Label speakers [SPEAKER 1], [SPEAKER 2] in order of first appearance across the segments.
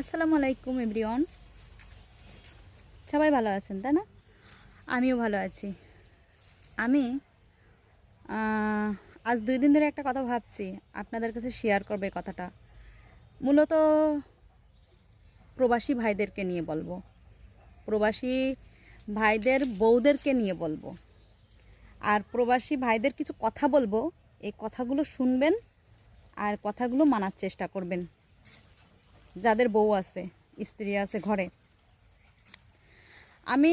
[SPEAKER 1] আসসালামু আলাইকুম, এভরিওয়ান। সবাই ভালো আছেন, তাই না? আমিও ভালো আছি। আমি আজ দুই দিন ধরে একটা কথা ভাবছি, আপনাদের কাছে শেয়ার করবে কথাটা। মূলত প্রবাসী ভাইদেরকে নিয়ে বলব। প্রবাসী ভাইদের বউদেরকে নিয়ে বলব। আর প্রবাসী ভাইদের কিছু কথা বলব, এই কথাগুলো শুনবেন আর কথাগুলো মানার চেষ্টা করবেন। যাদের বউ আছে, স্ত্রী আছে ঘরে। আমি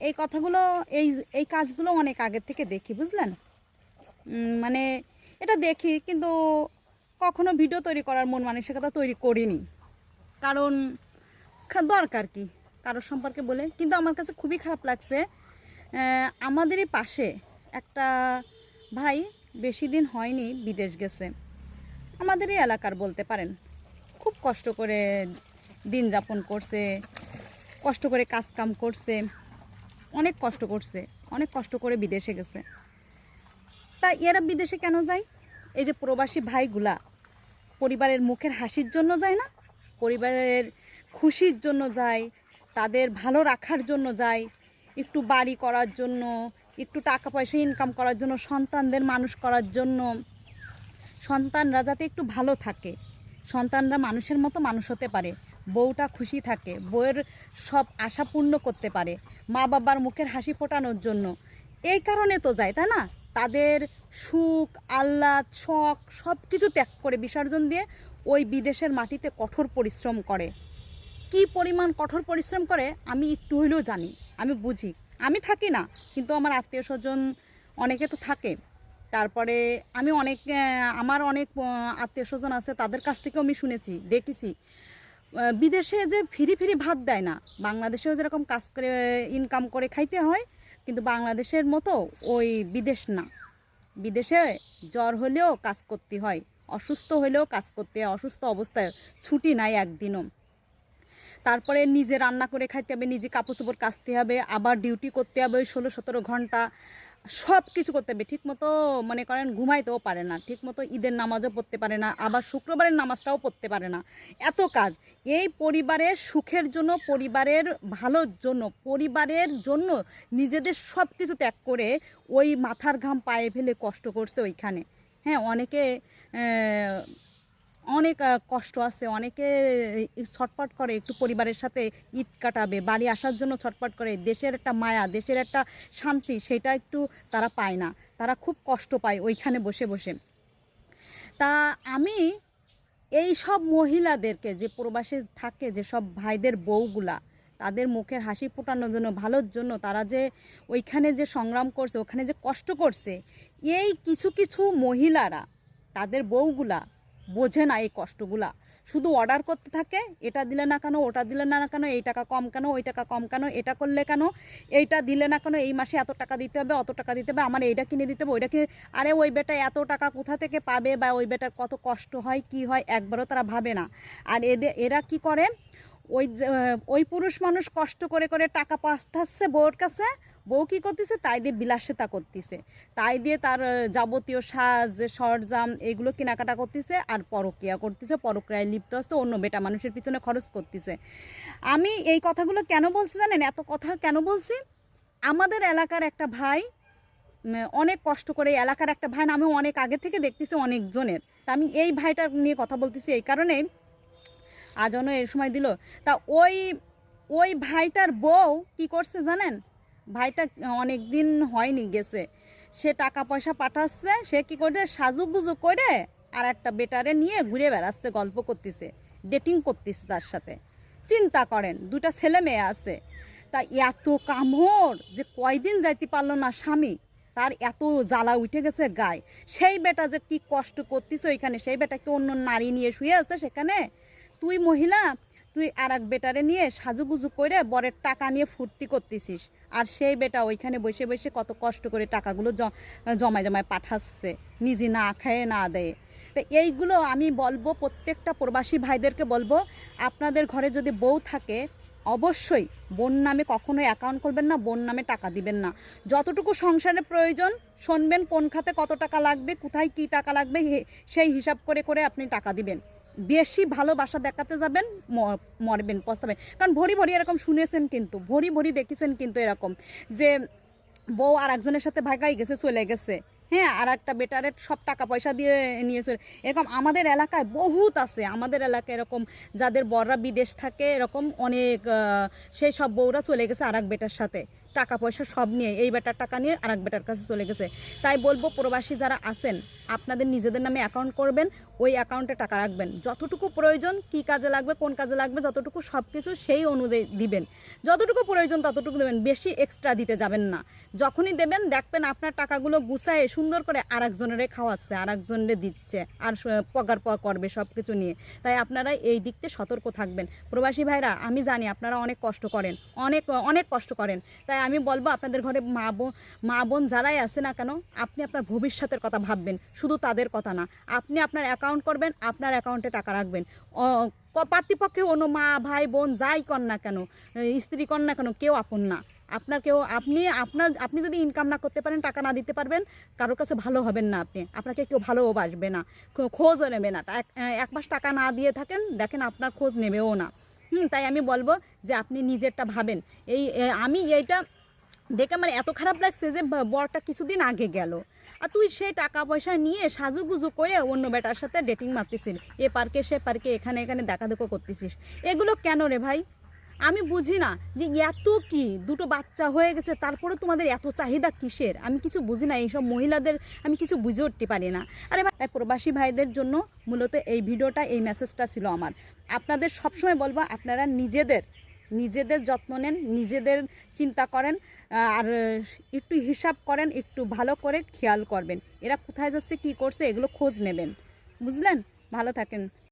[SPEAKER 1] এই কথাগুলো, এই এই কাজগুলো অনেক আগের থেকে দেখি, বুঝলেন? মানে এটা দেখি, কিন্তু কখনো ভিডিও তৈরি করার মন মানসিকতা তৈরি করিনি। কারণ দরকার কি? কারোর সম্পর্কে বলে। কিন্তু আমার কাছে খুবই খারাপ লাগছে আমাদেরই পাশে একটা ভাই বেশি দিন হয়নি বিদেশ গেছে। আমাদেরই এলাকার বলতে পারেন। খুব কষ্ট করে দিন যাপন করছে, কষ্ট করে কাজ কাম করছে, অনেক কষ্ট করছে, অনেক কষ্ট করে বিদেশে গেছে। তা এরা বিদেশে কেন যায়? এই যে প্রবাসী ভাইগুলা, পরিবারের মুখের হাসির জন্য যায় না? পরিবারের খুশির জন্য যায়, তাদের ভালো রাখার জন্য যায়, একটু বাড়ি করার জন্য, একটু টাকা পয়সা ইনকাম করার জন্য, সন্তানদের মানুষ করার জন্য। সন্তানরা যাতে একটু ভালো থাকে। সন্তানরা মানুষের মতো মানুষ হতে পারে। বউটা খুশি থাকে, বউয়ের সব আশা পূর্ণ করতে পারে, মা বাবার মুখের হাসি ফোটানোর জন্য। এই কারণে তো যায়, তাই না? তাদের সুখ, আহ্লাদ, শখ সব কিছু ত্যাগ করে বিসর্জন দিয়ে ওই বিদেশের মাটিতে কঠোর পরিশ্রম করে। কি পরিমাণ কঠোর পরিশ্রম করে, আমি একটু হইলেও জানি, আমি বুঝি। আমি থাকি না, কিন্তু আমার আত্মীয় স্বজন অনেকে তো থাকে। তারপরে আমি অনেক আমার অনেক আত্মীয় স্বজন আছে, তাদের কাছ থেকেও আমি শুনেছি, দেখেছি। বিদেশে যে ফিরি ফিরি ভাত দেয় না, বাংলাদেশেও যেরকম কাজ করে ইনকাম করে খাইতে হয়, কিন্তু বাংলাদেশের মতো ওই বিদেশ না। বিদেশে জ্বর হলেও কাজ করতে হয়, অসুস্থ হলেও কাজ করতে হয়, অসুস্থ অবস্থায় ছুটি নাই একদিনও। তারপরে নিজে রান্না করে খাইতে হবে, নিজে কাপড় চোপড় কাচতে হবে, আবার ডিউটি করতে হবে ষোলো সতেরো ঘণ্টা। সব কিছু করতে হবে। ঠিক মতো মনে করেন ঘুমাইতেও পারে না ঠিক মতো ঈদের নামাজও পড়তে পারে না, আবার শুক্রবারের নামাজটাও পড়তে পারে না। এত কাজ। এই পরিবারের সুখের জন্য, পরিবারের ভালোর জন্য, পরিবারের জন্য নিজেদের সব কিছু ত্যাগ করে ওই মাথার ঘাম পায়ে ফেলে কষ্ট করছে ওইখানে। হ্যাঁ অনেকে অনেক কষ্ট আছে। অনেকে ছটপট করে একটু পরিবারের সাথে ঈদ কাটাবে, বাড়ি আসার জন্য ছটপট করে, দেশের একটা মায়া, দেশের একটা শান্তি, সেটা একটু তারা পায় না। তারা খুব কষ্ট পায় ওইখানে বসে বসে। তা আমি এই সব মহিলাদেরকে যে প্রবাসে থাকে, যে সব ভাইদের বউগুলা, তাদের মুখের হাসি ফোটানোর জন্য, ভালোর জন্য, তারা যে ওইখানে যে সংগ্রাম করছে, ওখানে যে কষ্ট করছে, এই কিছু কিছু মহিলারা, তাদের বউগুলা বোঝে না এই কষ্টগুলা। শুধু অর্ডার করতে থাকে, এটা দিলে না কেন, ওটা দিলে না কেন, এই টাকা কম কেন, ওই টাকা কম কেন, এটা করলে কেন, এইটা দিলে না কেন, এই মাসে এত টাকা দিতে হবে, অত টাকা দিতে হবে, আমার এইটা কিনে দিতে হবে, ওইটা কিনে আরে ওই বেটা এত টাকা কোথা থেকে পাবে বা ওই বেটার কত কষ্ট হয়, কি হয়, একবারও তারা ভাবে না। আর এদের এরা কি করে? ওই ওই পুরুষ মানুষ কষ্ট করে করে টাকা পাঠাচ্ছে বউর কাছে বউ কী করতেছে? তাই দিয়ে বিলাসিতা করতেছে। তাই দিয়ে তার যাবতীয় সাজ সরজাম এগুলো কেনাকাটা করতেছে আর পরক্রিয়া করতেছে। পরক্রিয়ায় লিপ্ত আছে, অন্য বেটা মানুষের পিছনে খরচ করতেছে। আমি এই কথাগুলো কেন বলছি জানেন? এত কথা কেন বলছি? আমাদের এলাকার একটা ভাই অনেক কষ্ট করে এই এলাকার একটা ভাই আমি অনেক আগে থেকে দেখতেছি অনেকজনের। তা আমি এই ভাইটার নিয়ে কথা বলতেছি এই কারণে। আজনও এর সময় দিল। তা ওই ওই ভাইটার বউ কি করছে জানেন? ভাইটা অনেক দিন হয়নি গেছে। সে টাকা পয়সা পাঠাচ্ছে, সে কি করছে? সাজুগুজু করে আর একটা বেটারে নিয়ে ঘুরে বেড়াচ্ছে, গল্প করতেছে ডেটিং করতেছে তার সাথে। চিন্তা করেন দুটা ছেলে মেয়ে আছে। তা এত কামড় যে কয়দিন যাইতে পারল না স্বামী? তার এত জ্বালা উঠে গেছে গায়ে। সেই বেটা যে কি কষ্ট করতেছে ওইখানে, সেই বেটাকে অন্য নারী নিয়ে শুয়ে আছে সেখানে? তুই মহিলা তুই আর এক বেটারে নিয়ে সাজুগুজু করে বরের টাকা নিয়ে ফুর্তি করতেছিস। আর সেই বেটা ওইখানে বসে বসে কত কষ্ট করে টাকাগুলো জমায় জমায় পাঠাচ্ছে, নিজে না খায় না দেয়। তো এইগুলো আমি বলব, প্রত্যেকটা প্রবাসী ভাইদেরকে বলব, আপনাদের ঘরে যদি বউ থাকে, অবশ্যই বোন নামে কখনোই অ্যাকাউন্ট করবেন না, বোন নামে টাকা দিবেন না। যতটুকু সংসারে প্রয়োজন, শুনবেন কোন খাতে কত টাকা লাগবে, কোথায় কি টাকা লাগবে সেই হিসাব করে করে আপনি টাকা দিবেন। বেশি ভালোবাসা দেখাতে যাবেন মরবেন, পস্তাবেন। কারণ ভরি ভরি এরকম শুনেছেন কিন্তু, ভরি ভরি দেখেছেন কিন্তু এরকম যে বউ আর একজনের সাথে ভাগাই গেছে, চলে গেছে। হ্যাঁ আর একটা বেটারের সব টাকা পয়সা দিয়ে নিয়ে চলে এরকম আমাদের এলাকায় বহুত আছে। আমাদের এলাকায় এরকম যাদের বড়রা বিদেশ থাকে, এরকম অনেক সেই সব বউরা চলে গেছে আর এক বেটার সাথে। টাকা পয়সা সব নিয়ে এই বেটার টাকা নিয়ে আর এক বেটার কাছে চলে গেছে। তাই বলব, প্রবাসী যারা আছেন, আপনাদের নিজেদের নামে অ্যাকাউন্ট করবেন, ওই অ্যাকাউন্টে টাকা রাখবেন। যতটুকু প্রয়োজন, কি কাজে লাগবে, কোন কাজে লাগবে, যতটুকু সব কিছু সেই অনুযায়ী দিবেন। যতটুকু প্রয়োজন, ততটুকু দেবেন। বেশি এক্সট্রা দিতে যাবেন না। যখনই দেবেন, দেখবেন আপনার টাকাগুলো গুছায় সুন্দর করে আর খাওয়াচ্ছে আর একজনের দিচ্ছে, আর পগার পা করবে সব কিছু নিয়ে। তাই আপনারা এই দিকতে সতর্ক থাকবেন। প্রবাসী ভাইরা, আমি জানি আপনারা অনেক কষ্ট করেন, অনেক অনেক কষ্ট করেন। তাই আমি বলব আপনাদের ঘরে মা বোন মা বোন যারাই আছে না কেন, আপনি আপনার ভবিষ্যতের কথা ভাববেন, শুধু তাদের কথা না। আপনি আপনার অ্যাকাউন্ট করবেন, আপনার অ্যাকাউন্টে টাকা রাখবেন। অ- ক- পার্থিপক্ষে অন্য মা, ভাই, বোন যাই কর না কেন, স্ত্রী কর না কেন, কেউ আপন না। আপনার কেউ, আপনি, আপনার, আপনি যদি ইনকাম না করতে পারেন, টাকা না দিতে পারবেন, কারোর কাছে ভালো হবেন না আপনি। আপনাকে কেউ ভালোবাসবে না খোঁজও নেবে না। এক- মাস টাকা না দিয়ে থাকেন, দেখেন আপনার খোঁজ নেবেও না। তাই আমি বলব যে আপনি নিজেরটা ভাবেন। এই আমি এইটা দেখে আমার এত খারাপ লাগছে যে বরটা কিছুদিন আগে গেল। আর তুই সে টাকা পয়সা নিয়ে সাজুগুজু করে অন্য বেটার সাথে ডেটিং মারতেছিস। এ পার্কে সে পার্কে, এখানে এখানে দেখা দেখো করতেছিস। এগুলো কেন রে ভাই? আমি বুঝি না যে এত কি? দুটো বাচ্চা হয়ে গেছে, তারপরে তোমাদের এত চাহিদা কিসের? আমি কিছু বুঝি না, এইসব মহিলাদের আমি কিছু বুঝে উঠতে পারি না। আরে ভাই, প্রবাসী ভাইদের জন্য মূলত এই ভিডিওটা, এই মেসেজটা ছিল আমার। আপনাদের সবসময় বলব, আপনারা নিজেদের নিজেদের যত্ন নেন, নিজেদের চিন্তা করেন আর একটু হিসাব করেন, একটু ভালো করে খেয়াল করবেন। এরা কোথায় যাচ্ছে, কি করছে, এগুলো খোঁজ নেবেন। বুঝলেন? ভালো থাকেন।